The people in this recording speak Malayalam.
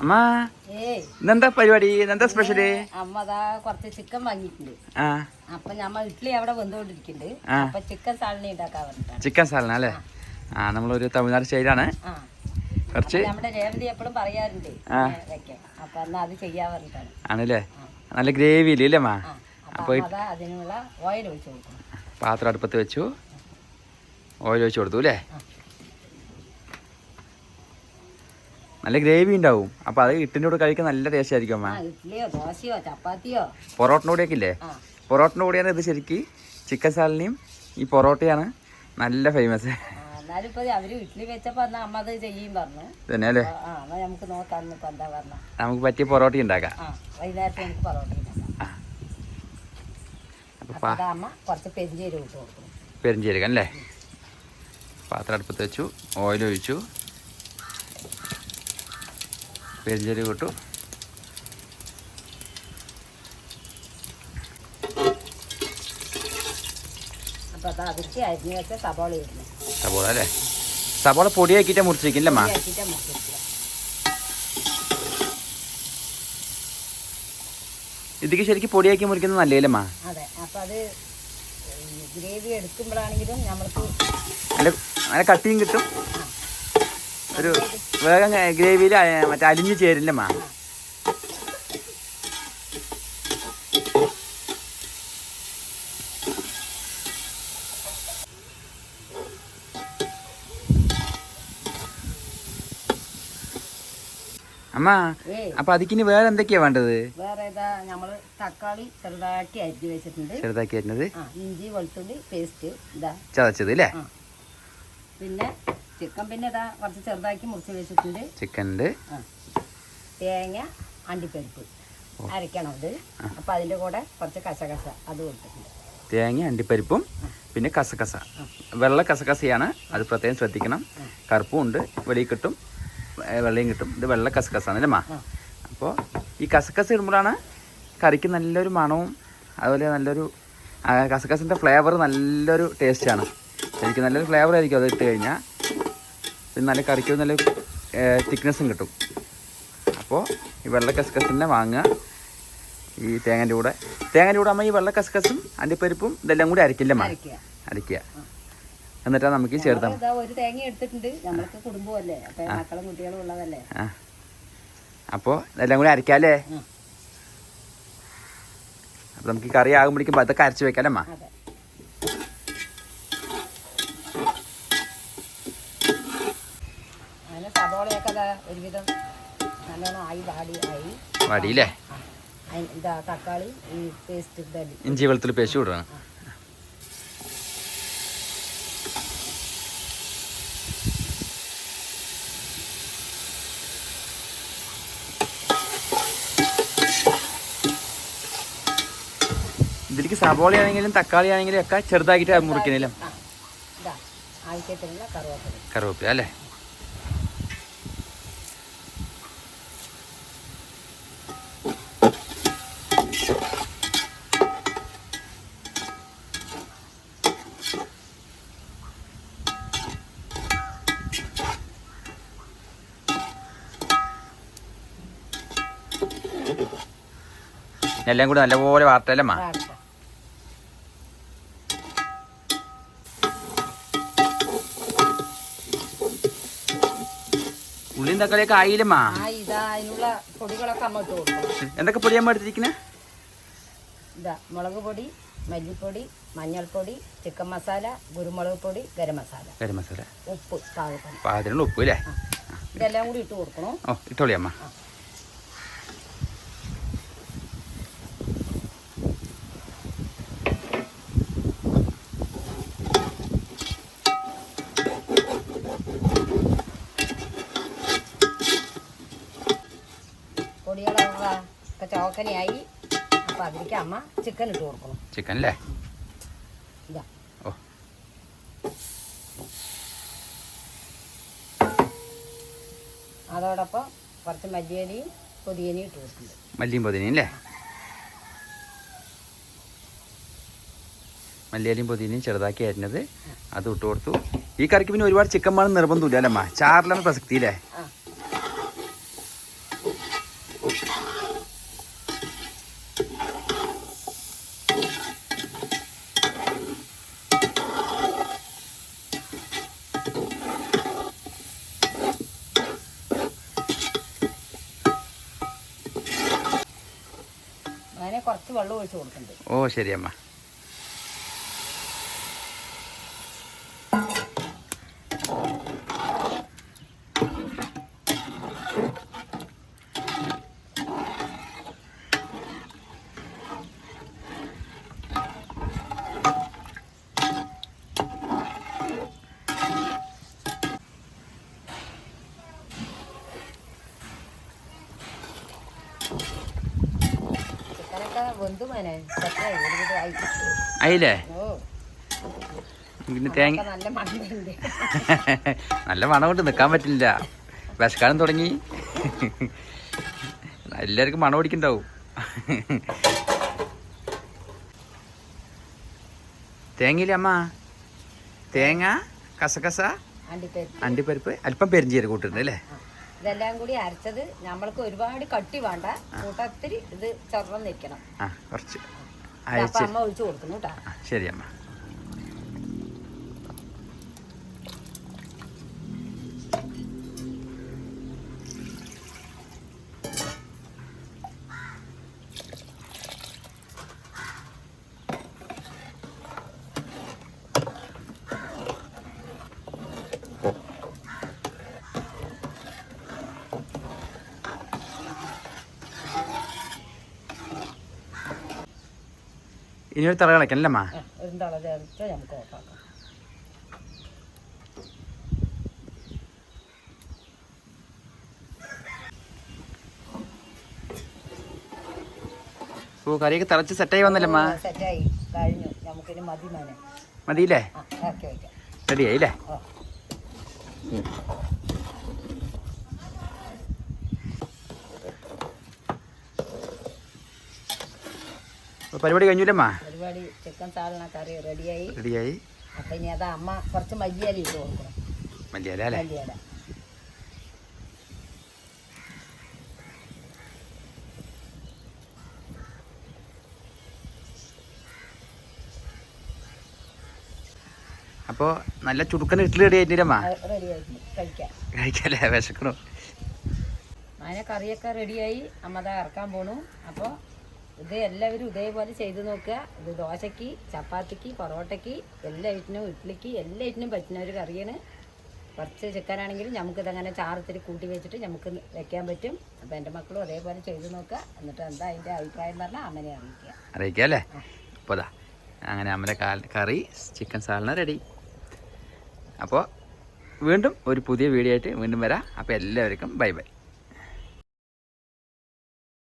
അമ്മ ഇന്നെന്താ പരിപാടി? ഇന്നെന്താ സ്പെഷ്യൽ അമ്മ അതാ കുറച്ച് ചിക്കൻ വാങ്ങിയിട്ടുണ്ട്. അപ്പൊ ഞമ്മ ഇഡ്ഡലി അവിടെ വന്നുകൊണ്ടിരിക്കുന്നുണ്ട്. അപ്പൊ ചിക്കൻ സാലന ഉണ്ടാക്കാൻ പറഞ്ഞിട്ടാണ്. ചിക്കൻ സാലന അല്ലേ? ആ. നമ്മളൊരു തമിഴ്നാട് സ്റ്റൈലാണ്. കുറച്ച് നമ്മുടെ രേവതി എപ്പോഴും പറയാറുണ്ട് വെക്കാൻ. അപ്പൊ എന്നാ അത് ചെയ്യാൻ പറഞ്ഞിട്ടാണ്. ആണല്ലേ? നല്ല ഗ്രേവി ഇല്ലേ അമ്മ? ആ. അപ്പൊ അതിനുള്ള ഓയിൽ ഒഴിച്ചു കൊടുക്കും പാത്രം അടുപ്പത്ത് വെച്ചു. ഓയിൽ ഒഴിച്ചു കൊടുത്തു അല്ലേ ആ. നല്ല ഗ്രേവി ഉണ്ടാവും. അപ്പൊ അത് ഇട്ടിന്റെ കൂടെ കഴിക്കാൻ നല്ല ടേസ്റ്റ് ആയിരിക്കും അമ്മ. ഇഡ്ഡലിയോ ദോശയോ ചപ്പാത്തിയോ? പൊറോട്ടിന്റെ കൂടെയൊക്കെ ഇല്ലേ? പൊറോട്ടിന്റെ കൂടെയാണ് ഇത് ശരിക്ക് ചിക്കൻ സാലിനെയും ഈ പൊറോട്ടയാണ് നല്ല ഫേമസ് നമുക്ക് പറ്റിയ പൊറോട്ട ഉണ്ടാക്കാം. പെരിഞ്ചീരകം അല്ലേ? പാത്രം അടുപ്പത്ത് വെച്ചു ഓയിൽ ഒഴിച്ചു. പെരിഞ്ചീരകം ഇട്ടു സബോള അല്ലേ? സബോള പൊടിയാക്കിയിട്ട് മുറിച്ചിരിക്കില്ലേ മാ ഇതിക്ക് ശരിക്കും പൊടിയാക്കി മുറിക്കുന്നത് അപ്പൊ അത് ഗ്രേവി എടുക്കുമ്പോഴാണെങ്കിലും നമ്മൾക്ക് നല്ല കട്ടിയും കിട്ടും. ഒരു വേഗം ഗ്രേവിയിൽ മറ്റേ അലിഞ്ഞു ചേരില്ല അമ്മ ഏയ്. അപ്പൊ അതിക്കിനി വേറെ എന്തൊക്കെയാ വേണ്ടത്? വേറെ ഏതാ നമ്മൾ തക്കാളി ചെറുതാക്കി അരിഞ്ഞു വെച്ചിട്ടുണ്ട്. ചെറുതാക്കി അരിഞ്ഞത്. ഇഞ്ചി വെളുത്തുള്ളി പേസ്റ്റ് ഇതാ. ചതച്ചത് അല്ലേ പിന്നെ ചിക്കൻ പിന്നെ ഇതാ കുറച്ച് ചെറുതാക്കി മുറിച്ച് വെച്ചിട്ടുണ്ട്. ചിക്കന്റെ തേങ്ങ അണ്ടിപ്പരിപ്പ് അരക്കണം ഇത്. അപ്പൊ അതിന്റെ കൂടെ കുറച്ച് കസകസ അത് കൊടുത്തിട്ടുണ്ട്. തേങ്ങ അണ്ടിപ്പരിപ്പും പിന്നെ കസകസ. വെള്ള കസകസയാണ്. അത് പ്രത്യേകം ശ്രദ്ധിക്കണം. കറുപ്പും ഉണ്ട് വെളിയിൽ കിട്ടും വെള്ളയും കിട്ടും. ഇത് വെള്ള കസകസാണ് അല്ലേ മാ? അപ്പോൾ ഈ കസകസ ഇടുമ്പോഴാണ് കറിക്ക് നല്ലൊരു മണവും അതുപോലെ നല്ലൊരു കസകസിന്റെ ഫ്ലേവർ നല്ലൊരു ടേസ്റ്റാണ്. ശരിക്കും നല്ലൊരു ഫ്ലേവർ ആയിരിക്കും അത് ഇട്ട് കഴിഞ്ഞാൽ പിന്നെ നല്ല കറിക്ക് നല്ല തിക്നെസ്സും കിട്ടും. അപ്പോൾ ഈ വെള്ള കസ്കസിനെ വാങ്ങുക ഈ തേങ്ങന്റെ കൂടെ. തേങ്ങന്റെ കൂടെ അമ്മ ഈ വെള്ള കസ്കസും അണ്ടിപ്പരിപ്പും ഇതെല്ലാം കൂടി അരക്കില്ല മാ അരക്കുക എന്നിട്ടാ നമുക്ക് ചേർത്താം ഒരു തേങ്ങ എടുത്തിട്ടുണ്ട്. നമ്മൾക്ക് കുടുംബമല്ലേ. അപ്പൊ മക്കളും കുട്ടികളും ഉള്ളതല്ലേ. അപ്പോൾ ഇതെല്ലാം കൂടി അരക്കാല്ലേ അപ്പം നമുക്ക് കറി ആകുമ്പോഴേക്കും അതൊക്കെ അരച്ച് വെക്കാലേ അമ്മ ഒരുവിധം നല്ലോണം ആയി വാടി ആയി. വാടിയില്ലേ? ഇതാ തക്കാളി ഈ പേസ്റ്റ് ഇതടി ഇഞ്ചി വെളുത്തുള്ളി പേസ്റ്റ് വിടണം ഇതിലേക്ക് സബോള ആണെങ്കിലും തക്കാളി ആണെങ്കിലും ഒക്കെ ചെറുതാക്കിയിട്ട് മുറിക്കണില്ല കറുവപ്പ കറിവേപ്പില അല്ലേ? എല്ലാം കൂടി നല്ലപോലെ വാർത്തല്ലമ്മ ഉള്ളിയും തക്കാളിയൊക്കെ ആയില്ലമ്മ അമ്മ എന്തൊക്കെ പൊടിയാ എടുത്തിരിക്കുന്നത് ഇതാ മുളക് പൊടി മല്ലിപ്പൊടി മഞ്ഞൾപ്പൊടി ചിക്കൻ മസാല കുരുമുളക് പൊടി ഗരം മസാല. ഗരം മസാല. ഉപ്പ് പാകത്തിന്. പാകത്തിനുള്ള ഉപ്പ് അല്ലേ ഇതെല്ലാം കൂടി ഇട്ട് കൊടുക്കണം. ഓ ഇട്ടോളി ചോക്കനയായി അപ്പോൾ അതിലേക്ക് അമ്മ ചിക്കൻ ഇട്ട് കൊടുക്കണം. ചിക്കൻ അല്ലേ ഇതാ. ഓ. അതോടൊപ്പം കുറച്ച് മല്ലിയിലയും പുതിയനയും ഇട്ട് കൊടുക്കുന്നുണ്ട്. മല്ലിയും പുതിനയും അല്ലേ മല്ലിയിലയും പുതിനയും ചെറുതാക്കി അരിഞ്ഞത് അത് ഇട്ട് കൊടുത്തു. ഈ കറിക്ക് പിന്നെ ഒരുപാട് ചിക്കൻ വേണം നിർബന്ധമില്ല അല്ലേ അമ്മ? ചാറിലാണ് പ്രസക്തി അല്ലേ കുറച്ച് വെള്ളം ഒഴിച്ച് കൊടുക്കുന്നുണ്ട് ഓ ശരി ആയില്ലേ? പിന്നെ തേങ്ങ നല്ല മണം കൊണ്ട് നിൽക്കാൻ പറ്റില്ല. വിശക്കാലം തുടങ്ങി. എല്ലാവർക്കും മണം ഓടിക്കണ്ടാവും തേങ്ങയില്ലേ അമ്മ? തേങ്ങ കസകസ അണ്ടിപ്പരിപ്പ്. അല്പം പെരിഞ്ചീരക കൂട്ടുന്നുണ്ട് അല്ലേ. ഇതെല്ലാം കൂടി അരച്ചത് നമ്മൾക്ക് ഒരുപാട് കട്ടി വേണ്ട. കൂട്ടത്തിരി ഇത് ചെറുപ്പം നിൽക്കണം. കുറച്ച് അമ്മ ഒഴിച്ചു കൊടുക്കുന്നു കേട്ടാ. ശരി അമ്മ. ഇനി ഒരു തറ ചേർത്ത് നമുക്ക് ഓഫാക്കാം. ഓ കറിയൊക്കെ തിളച്ച് സെറ്റായി വന്നല്ലേ അമ്മ? സെറ്റായി കഴിഞ്ഞു. നമുക്കിനി മതി മതിയില്ലേ? റെഡിയായില്ലേ റെഡിയായി അല്ലേ? പരിപാടി കഴിഞ്ഞില്ലമ്മ? പരിപാടി ചിക്കൻ സാലണ കറി റെഡിയായി. റെഡിയായി. അപ്പം ഇനി അത് അമ്മ കുറച്ച് മല്ലിയാല ഇട്ട് കൊടുക്കണം. മല്ലിയല്ല അല്ലേ? മല്ലിയില. അപ്പോൾ നല്ല ചുടുക്കൻ ഇഡ്ഡലി റെഡി ആയിട്ടില്ലമ്മ? കഴിക്കല്ലേ? വിശക്കണോ അങ്ങനെ കറിയൊക്കെ റെഡിയായി. അമ്മ ഇറക്കാൻ പോണു. അപ്പോൾ ഇത് എല്ലാവരും ഇതേപോലെ ചെയ്ത് നോക്കുക. ഇത് ദോശയ്ക്ക് ചപ്പാത്തിക്ക് പൊറോട്ടയ്ക്ക് എല്ലാ ഐറ്റിനും ഇഡ്ഡലിക്ക് എല്ലാ ഐറ്റിനും പറ്റുന്ന ഒരു കറിയാണ്. കുറച്ച് ചിക്കനാണെങ്കിലും നമുക്കിതങ്ങനെ ചാറത്തിരി കൂട്ടി വെച്ചിട്ട് നമുക്ക് വെക്കാൻ പറ്റും. അപ്പോൾ എന്റെ മക്കളും അതേപോലെ ചെയ്ത് നോക്കുക. എന്നിട്ട് എന്താ അതിന്റെ അഭിപ്രായം പറഞ്ഞാൽ അമ്മനെ അറിയിക്കുക. അറിയിക്കുക അല്ലേ? അപ്പോൾ അതാ അങ്ങനെ അമ്മന്റെ കറി ചിക്കൻ സാലന റെഡി. അപ്പോൾ വീണ്ടും ഒരു പുതിയ വീഡിയോ ആയിട്ട് വീണ്ടും വരാം. അപ്പോൾ എല്ലാവർക്കും ബൈ ബൈ.